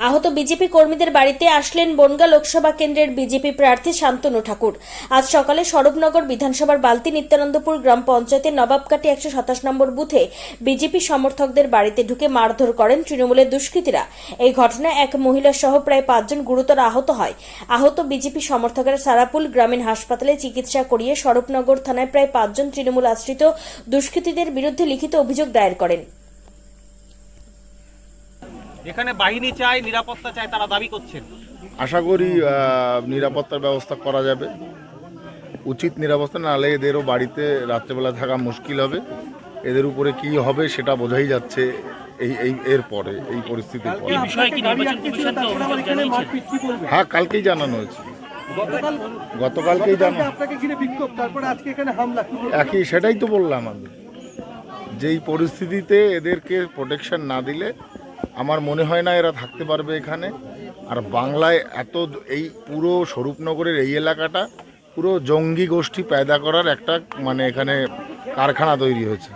আহত বিজেপি কর্মীদের বাড়িতে আসলেন বনগা লোকসভা কেন্দ্রের বিজেপি প্রার্থী শান্তনু ঠাকুর। আজ সকালে সরবনগর বিধানসভার বালতি নিত্যানন্দপুর গ্রাম পঞ্চায়েতের নবাবকাটি একশো সাতাশ নম্বর বুথে বিজেপি সমর্থকদের বাড়িতে ঢুকে মারধর করেন তৃণমূলের দুষ্কৃতীরা। এই ঘটনায় এক মহিলা সহ প্রায় পাঁচজন গুরুতর আহত হয়। আহত বিজেপি সমর্থকেরা সারাপুল গ্রামীণ হাসপাতালে চিকিৎসা করিয়ে স্বরূপনগর থানায় প্রায় পাঁচজন তৃণমূল আশ্রিত দুষ্কৃতীদের বিরুদ্ধে লিখিত অভিযোগ দায়ের করেন। এখানে বাহিনী চাই নিরাপত্তা চাই তারা দাবি করছেন। আশা করি নিরাপত্তার ব্যবস্থা করা যাবে। উচিত নিরাপত্তা নাহলে এদেরও বাড়িতে রাত্রেবেলা থাকা মুশকিল হবে। এদের উপরে কি হবে সেটা বোঝাই যাচ্ছে এই এই এর পরে এই পরিস্থিতির পরে। হ্যাঁ কালকেই জানানো হয়েছে। গতকালকেই জানানো? একই সেটাই তো বললাম আমি। যেই পরিস্থিতিতে এদেরকে প্রোটেকশন না দিলে আমার মনে হয় না এরা থাকতে পারবে এখানে। আর বাংলায় এত এই পুরো স্বরূপনগরের এই এলাকাটা পুরো জঙ্গি গোষ্ঠী পেদা করার একটা মানে এখানে কারখানা তৈরি হয়েছে।